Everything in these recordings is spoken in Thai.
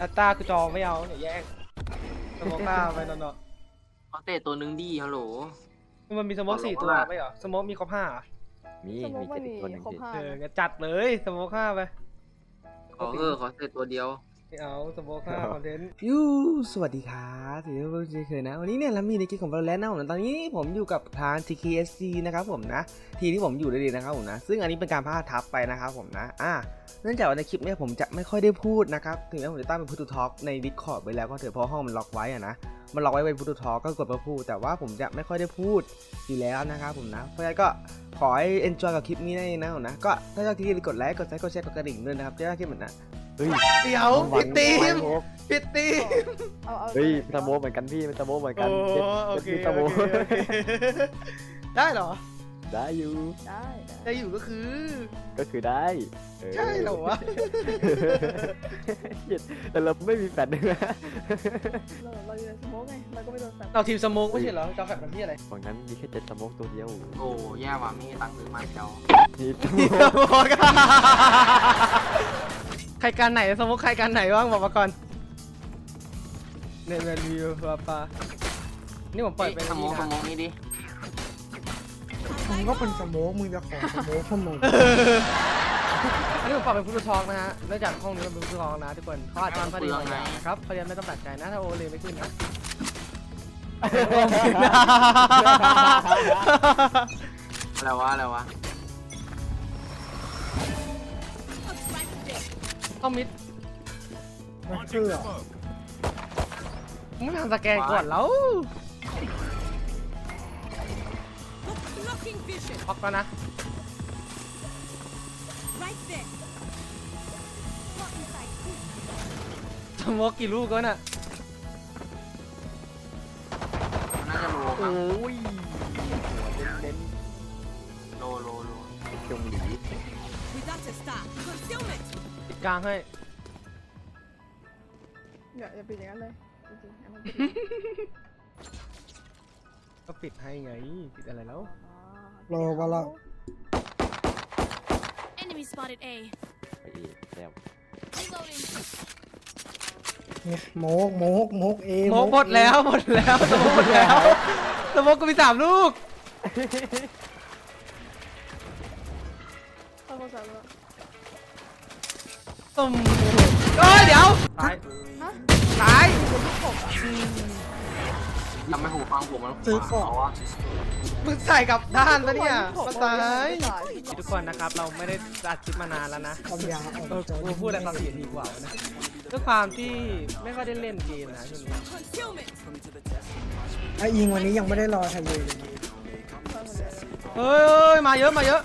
อัตตาคือจองไม่เอาเนี่ยแย่งสโมกหน้าไปนอนเขาเตะตัวหนึงดีฮัลโหล ๆมันมีสโมกสี่ตัวไม่เหรอสโมกมีครบห้าเหรอมีสมมมีติว่าเจ็ดมีอีกคนหนึ่งครบสิห้าเอองั้นจัดเลยสโมกห้าไป ขอเออขอเตะตัวเดียวไม่ เอาสโมกห้าคอนเทนต์ยูสวัสดีครับถือว่าเช่นเคยนะ วันนี้เนี่ยเรามีในเกมของ Valorant นะผมตอนนี้ผมอยู่กับทาง TKSC นะครับผมนะ ทีที่ผมอยู่ได้ดีนะครับผมนะ ซึ่งอันนี้เป็นการพลาดทับไปนะครับผมนะ อ่าเนื่องจากว่าในคลิปเนี่ยผมจะไม่ค่อยได้พูดนะครับ ถึงแม้ผมจะตั้งเป็นพูดทอล์กใน Discord ไว้แล้วก็เถอะเพราะห้องมันล็อกไว้อะนะ มันล็อกไว้เป็นพูดทอล์กก็กดมาพูด แต่ว่าผมจะไม่ค่อยได้พูดอยู่แล้วนะครับผมนะ เพราะฉะนั้นก็ขอให้ enjoy กับคลิปนี้ได้นะผมนะ ก็ถ้าชอบคลิปนี้กดไลค์ กดแชร์ กดแชร์ กดกระดิ่งด้วยนะครับ จะได้คลิปเหมือนนะเฮ้ยเดี๋ยวผิดทีมผิดทีมเอาเอาเฮ้ยสโมกเหมือนกันพี่มันสโมกเหมือนกันโอ้จ็ดโอเคจ็ดโอมีสโมเคกโอเคได้เหรอ ได้อยู่ ได้ได้ได้อยู่ก็คือ ก็คือได้เออใช่เหรอวะ เหี้ยแต่เราไม่มีแฟนด้วยนะเราเราอยู่ในสโมกไงเราก็ไม่โดนแฟนเราทีมสโมกไม่ใช่เหรอจะเอาแบบนั้นที่อะไรฝั่งนั้นมีแค่เจ็ดสโมกตัวเดียวโอ้แย่ว่ะไม่มีตังค์ซื้อมาเจ้านี่สทีมโมสกโมกใครการไหนสโมกใครการไหนบ้างบอกมาก่อนเนเวลวิวปาปานี่ผมปล่อยไปสมองสนะมองนี่ดิ มึงก็เป็นสโมกมึงจะขอสโมกทำไมอันนี้ผมปล่อยเป็นพุทธทองนะฮะเนื่องจากห้องนี้มันเป็นพุทธทองนะทุกคนเขาอาจจะไม่ได้บางอย่างนะครับเพราะฉะนั้นไม่ต้องแปลกใจนะถ้าโอเลยไม่ขึ้นนะอะไรวะอะไรวะต้องมิดไม่เชื่อมึงไม่ทำสแกนก่อนแล้ว Blocking vision. ออกแล้วนะ Right there. Not inside. สโมกกี่ลูกก็น่ะ น่าจะโลโอ้มั้งยหัวเน้นโลโลโลๆจงหลี Without a star. Concealment. ปิดกลางให้ อย่าอย่าปิดอย่างนั้นเลยจริงๆอันนั้นปิด ก็ปิดให้ไง ปิดอะไรแล้วรอ ก็ละ Enemy spotted A. ไปอีกแล้ว Reloading. เนี่ยโมกโมกโมกเอโมกหมดแล้วหมดแล้วสโมกหมดแล้วสโมกก็มีสามลูกเข้ามาสามแล้วตุ่มเอ้ยเดี๋ยวตาย ฮะตาย ทำให้หูฟังผมมันซื้อของเอาวะมึงใส่กลับด้านปะเนี่ยผมมาบอตากว่ยไม่ตายทุกคนนะครับเราไม่ได้อัดคลิปมานานแล้วนะทำยาออกเออจากกูพูดอะไรตอนสี่นาทีกว่านะด้วยความที่ไม่ค่อยได้เล่นเกมนะช่วงนี้ Concealment. ไอ้ยิงวันนี้ยังไม่ได้รอทะเลเลยเฮ้ยมาเยอะมาเยอะ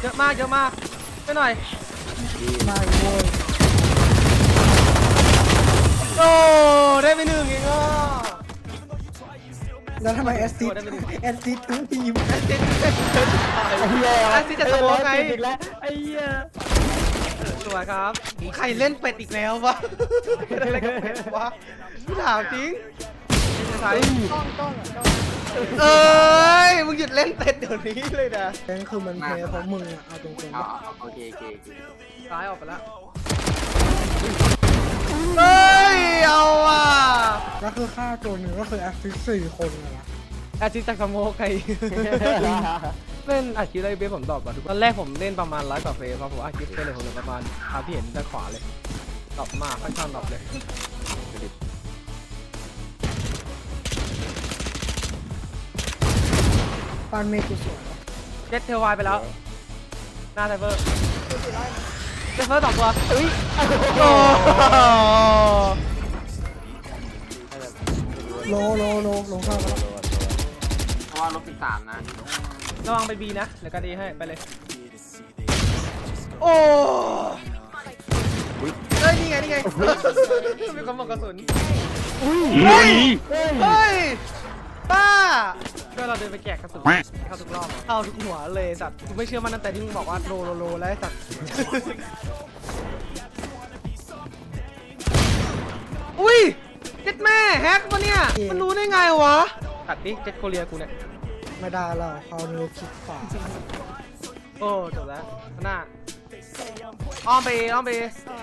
เยอะมากเยอะมากไปหน่อยไม่โว้ แล้วทำไมแอสซิดโอ้ได้ไปหนึ่งแอสซิดทั้งทีมแอสซิสแอสซิสจะสโมองไงอีกแล้วไอ้เหี้ยสวยครับ ใครเล่นเป็ดอีกแล้ววะเป็นอะไรกับเป็ดวะพี่ถามจริงใช่กล้องกล้องอะกล้องเอ้ย มึงหยุดเล่นเป็ดเดี๋ยวนี้เลยนะนั่นคือมันแพ้เพราะมึงอะเอาตรงๆเอาว่าเอาโอเคโอเคโอเคซ้ายออกไปแล้วเฮ้ย เอาว่ะ แล้วคือฆ่าตัวหนึ่งก็คือแอสซิดสี่คนเลยนะอาชิตจากสโมกใคร เล่นอาชีพอะไรเบสผมดรอปอะทุกคนตอนแรกผมเล่นประมาณร้อยกว่าเฟรมพอผมอาชีพไปเลยผมเหลือประมาณเอาที่เห็นด้านขวาเลยดรอปมากค่อนข้างดรอปเลยปานเมฆกูสวยเจ็ตเทลวายไปแล้ว หน้าไซเฟอร์ดูสิไล่ไซเฟอร์สองตัวอุ้ยโอ้โโลโลโลลงเข้ามาแล้วเพราะว่าลบสิบสามนะระวังไปบีนะเดี๋ยวก็ดีให้ไปเลยโอ้เฮ้ยนี่ไงนี่ไงมีคนบอกกระสุนเฮ้ยเฮ้ยป้าก็เราเดินไปแจกกระสุนเข้าทุกรอบเข้าทุกหัวเลยสัตว์กูไม่เชื่อมันตั้งแต่ที่มึงบอกว่าโลโลโลแล้วไอ้สัตว์อุ้ย ดแม่แฮกปะเนี่ย มันรู้ได้ไงวะ ตัดดิเจ็ดโคเรียกูเนี่ย ไม่ได้แล้วเขาเนื้อคิดขวาโอ้จบแล้วข้างหน้า อ้อมไปอ้อมไปอ่า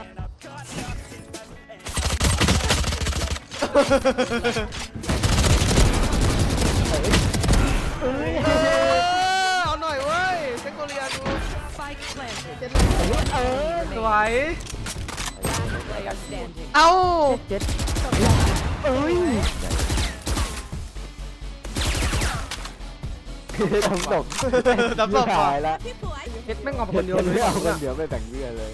เออเอาหน่อยเว้ยเซนโกเลียดู Spike planted. เจ็ดเลยสวย Player standing. เอาเอ้ยทำตกดับตบหายแล้ว People, I เฮ็ดแม่งออกมาคนเดียวเลยไม่เอาคนเดียวไปแบ่งเบี้ยเลย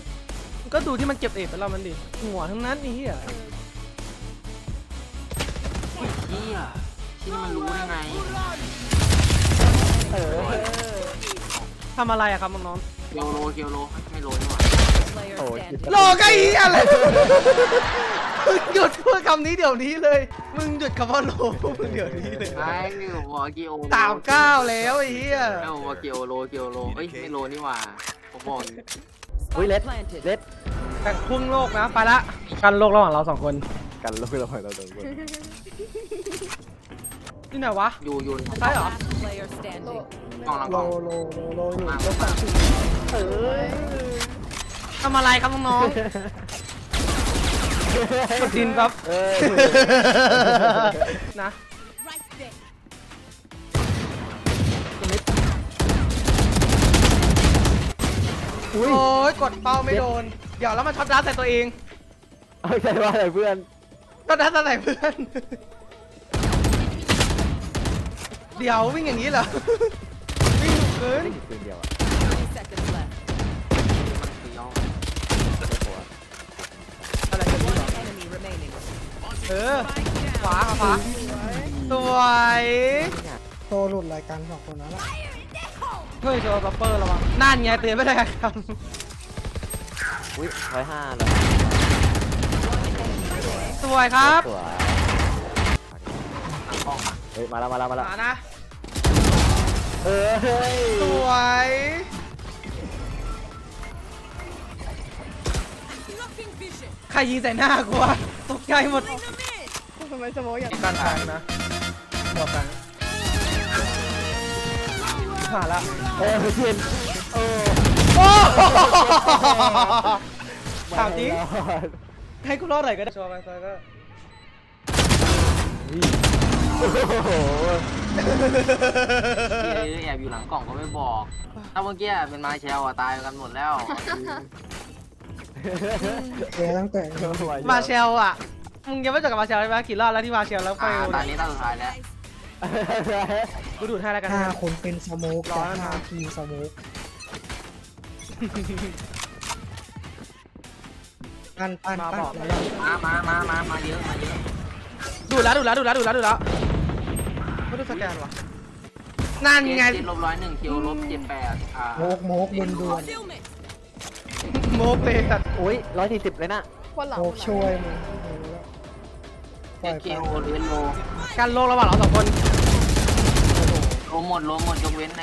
ก็ดูที่มันเก็บเอกไปแล้วมันดิหัวทั้งนั้นนี่เฮียเฮียที่นี่มันรู้ได้ไงเออทำอะไรอะครับน้องเคียวโลเคียวโลไม่โลนี่หว่า player Oh, standing. ๆโลกไอ้เหี้ยอะไร มึงหยุดพูดคำนี้เดี๋ยวนี้เลย มึงหยุดคำว่าโลมึงเดี๋ยวนี้เลยไอ้นี่ผมบอกเกียวโลสามเก้าแล้วไอ้เหี้ยไอ้ผมบอกเกียวโลเกียวโลเอ้ยไม่โลนี่หว่าผมบอกอยู่อุ้ย Spike เล็ด planted. เล็ดแบ่งครึ่งโลกนะไปละกันโลกระหว่างเราสองคนกันโลกเราหอยเราสองคนที่ไหนวะอยู่อยู่ใช่เหรอ Last player โล standing. กล้องหลังโลกล้องโลโลโลอยู่มาโลมาเออทำอะไรครับน้องๆ กดดินครับเอ้ยนะ Right there. โอ้ยกดเป้าไม่โดน เดี๋ยวแล้วมันช็อตดัสใส่ตัวเองเอาใจว่าอะไรเพื่อนช็อตดัสใส่เพื่อน เดี๋ยววิ่งอย่างนี้เหรอ วิ่งเกิน ปืนเดียวอะ 30 seconds left. มันเคียว ไม่กลัว อะไรกันนี่ One enemy remaining. เออ Spike ขวา down. ขวาสวยโตหลุดรายการสองคนนั้นแหละเฮ้ยโจบัปเปอร์ระวังนั่นไงเตือนไม่ได้ครับอุ้ยร้อยห้าเลยสวยครับสวยหลังกล้องอะเฮ้ยมาแล้วมาแล้วมาแล้วมานะเออเฮ้ยสวย Blocking vision. ใครยิงใส่หน้ากูวะตกใจหมดำไมสโมองอย่างการทางนะหัวกันผ่านละเออเทียนโอ้โอ้ถามจริงไม่รอดให้กูรอดหน่อยก็ได้ชัวร์ไปซอยก็โอ้โหเอ้ยแอบอยู่หลังกล่องก็ไม่บอก ถ้าเมื่อกี้เป็นมาเชลอะตายกันหมดแล้วเอตั้งแต่มาเชลอะ มึงยังไม่จบกับมาเชลใช่ไหมกี่รอบแล้วที่มาเชลแล้วไปอ่าตอนนี้ตาสุดท้ายแล้วกูดูดให้แล้วกันห้านะ คนเป็นสโมกร้แต่อยนะ ห้าทีมสโมกปั้นปั้นมาปั้นบอกแล้วมามามามามาเยอะมาเยอะดูดแล้วดูดแล้วดูดแล้วดูดแล้วดูดแล้วไม่ดูสแกนวะนั่นไง เจ็ดลบร้อยหนึ่งคิวลบเจ็ดแปดอ่าโมกโมกดวนดวน Fulfillment. โมเลยสัตว์อุ้ยร้อยสี่สิบเลยนะ คนหลังโมกช่วยมึง ปล่อยเคิไปวเลนโลการโลกระหว่างเราสองคนโลหมดโลหมดยกเว้นใน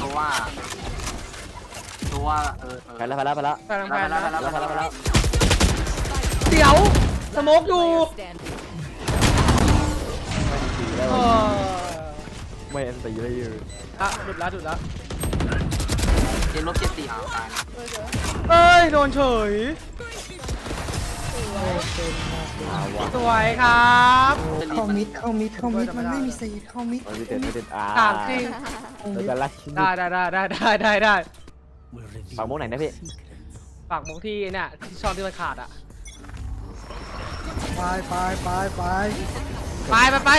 ตัวว่าตัวว่าเออเออไปแล้วไปแล้วไปแล้วไปทางแฟนไปนะแล้วไปแล้วไปแล้วไปแล้วเดี๋ยวสโมกอยู่ Player standing. ดีแล้วเออไม่อันตีเลยอยู่อะดูดแล้วดูดแล้วเจ็ดลบเจ็ดสี่อ่าตายเออเดี๋ยวเอ้ยโดนเฉย สวยครับเข้ามิดเข้ามิดเข้ามิดมันไม่มีเศษเข้ามิดไม่ติดไม่ติดอ่าถามจริงเข้าเรามิดจะไล่ได้ได้ได้ได้ได้ได้ได้ฝั่งมุกไหนนะพี่ฝากมุกที่เนี่ยที่ช่องที่มันขาดอะไปไปไปไปไปไปไป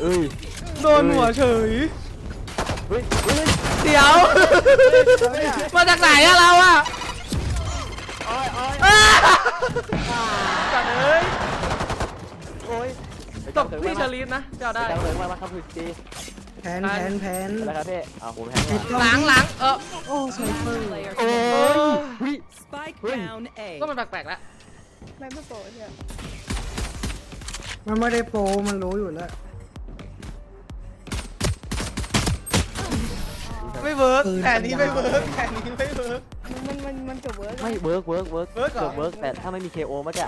เอ้ยโดนหัวเฉย เฮ้ยเฮ้ยเดี๋ยว มาจากไหนอะเราอะอ้าจัดเอ้ยโอ้ยตบพี่เชลีฟนะเจ้าได้ จังเลยมามาครับคุณจีแผนแผนแผนแล้วครับพี่เอาวผมแทงติดหลังหลังเออโอ้สวยเฟอร์โอ้ย Spike down A. ก็มันแปลกๆแล้วไม่ไม่โปรเนี่ยมันไม่ได้โปรมันรู้อยู่แล้ว เวิร์กปืนแผนนี้ไม่เวิร์กแผนนี้ไม่เวิร์ก มันมันมันเกือบเวิร์กไม่เวิร์กเวิร์กเวิร์กเวิร์กเหรอ เกือบเวิร์กแต่ถ้าไม่มี KO มันจะ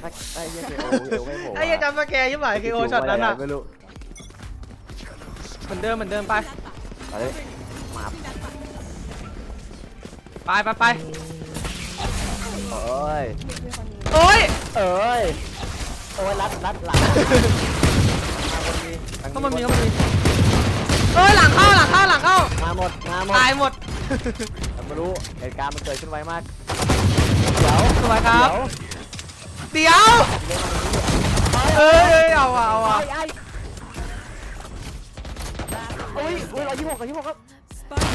ถ้าไอ้เหี้ย KO KO ไม่โผล่ไอ้เหี้ยจำสแกร์ยิ่งหมายเคโอช็อตนั้นอะไม่รู้เหมือนเดิมเหมือนเดิมไปไปเลยมาไปไปไปโอ้ยมีมีคนนี้โอ้ยเอ้ยโอ้ยรัดรัดหลังมาคนนี้ก็มันมีก็มันมีเอ้ยหลังเข้าหลังเข้า หลังเข้ามาหมดมาหมดตายหมดแต่ไม่รู้เหตุการณ์มันเกิดขึ้นไวมากเดี๋ยวสวยครับ เดี๋ยว เอ้ยเอาอะเอาอะโอ้ยโอ้ยร้อยยี่สิบหกร้อยยี่สิบหกครับ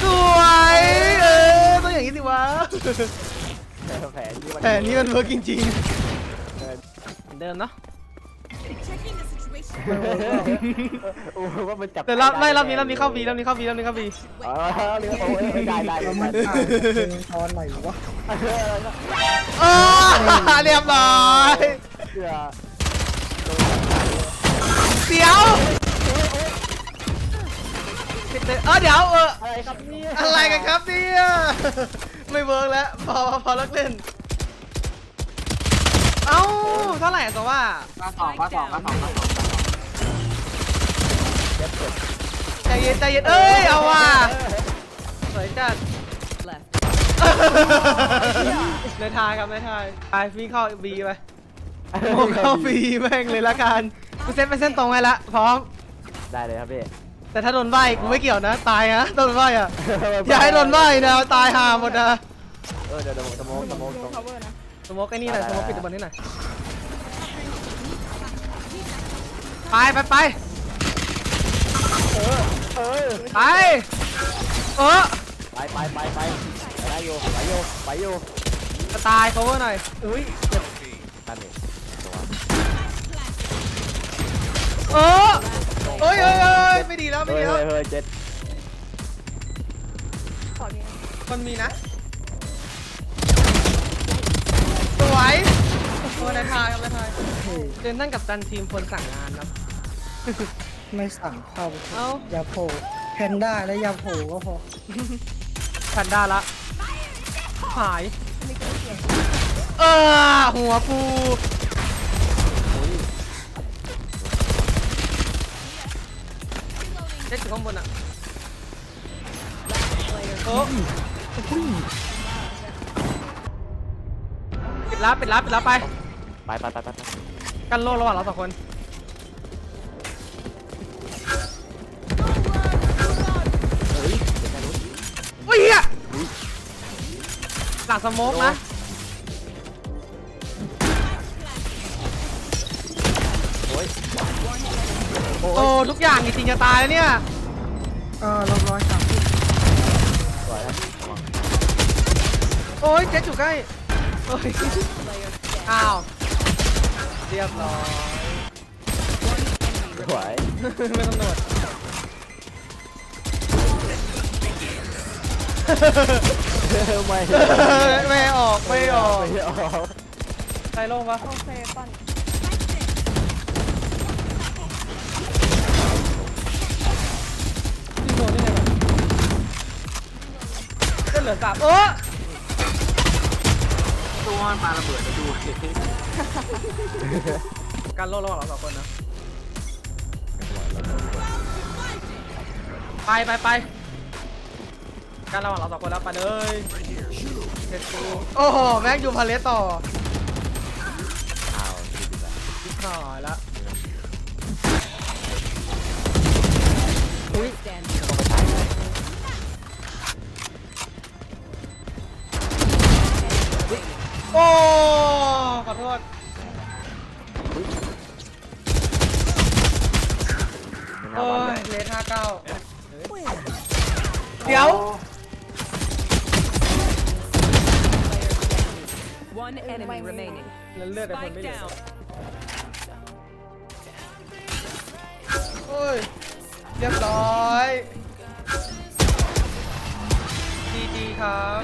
สวยเออต้องอย่างนี้สิวะแผลที่มันแต่นี่มันเวิร์กจริงๆเหมือนเดิมเนาะ Checking the situation. โอ้ว่ามันจับแต่รอบไม่รอบนี้รอบนี้เข้าบีรอบนี้เข้าบีรอบนี้เข้าบีอ๋อเรือโอ้ยได้ได้แล้วได้มันตายเป็นตอนไหนวะเออเรียบร้อยเรือเดี๋ยวปิดเลยเออเดี๋ยวเอออะไรครับเนี่ยอะไรกันครับเนี่ยไม่เวิร์กแล้วพอพอพอเลิกเล่นเอ้าเท่าไหร่ตัวว่าก็สองก็สองก็สองก็สองใจเย็นใจเย็นเอ้ยเอาว่ะสวยจัด Left. ในทายครับในทายไปวิ่งเข้าบีไปโมเข้าบีแม่งเลยละกันกูเซตไปเส้นตรงไว้ละพร้อม ได้เลยครับพี่ แต่ถ้าโดนใบกูไม่เกี่ยวนะ ตายนะโดนใบอะ อย่าให้โดนใบนะตายห่าหมดนะเออเดี๋ยวเดี๋ยวสมองสมองโดสนมอง cover นะสโมกไอ้นี่หน่อยสโมกปิดตัวบอลนี่หน่อย ไปไปไปเออไปเออไปไปไปไปไปได้อยู่ไปอยู่ไปอยู่จะตาย cover หน่อยอุ้ยนั่นเองเออเอ้ยเอ้ยเอ้ยไม่ดีแล้วไม่เฮ้ดียแล้วเฮ้ยเฮ้ยเจ็ดขอนี้มันมีนะสวยโอ้นายทายครับนายทายเจนท่านกับตันทีมคนสั่งงานครับ ไม่สั่งเข้าเอ้าอย่าโผล่แพนด้าและอย่าโผล่ก็พอทันได้ละ หายไม่เกี่ยวเกี่ยวเออหัวปูเด็ดถึงข้างบนอะโอ้ปิดลับปิดลับปิดลับไป ไปไปไปไปกันโลกระหว่างเราสองคน หลังสโมกนะโอ้ยโอ้ทุกอย่างจริงๆจะตายแล้วเนี่ยเออเราร้อยสามสิบสวยนะระวังโอ้ยเจ๊อยู่ใกล้โอ้ยอ้าวเรียบร้อยสวยไม่ต้องโดด ไม่ไม่ออกไม่ออกไม่ออกใครลงปะโอเคปั้นยิงโดนได้ไงวะเส้นเหลือสามโอ้ตัวมันปาระเบิดไปดูการโลกระหว่างเราสองคนนะ ไปไปไป การระหว่างเราสองคนแล้วไปเลยเจ็ดตูโอ้โหแม็กอยู่พาเลสต่ออ้าวดีดีละชิบหายละ enemy remaining. เลือดแต่คน Spike ไม่เหลือ down. โอ้ย เรียบร้อย ดีดีครับ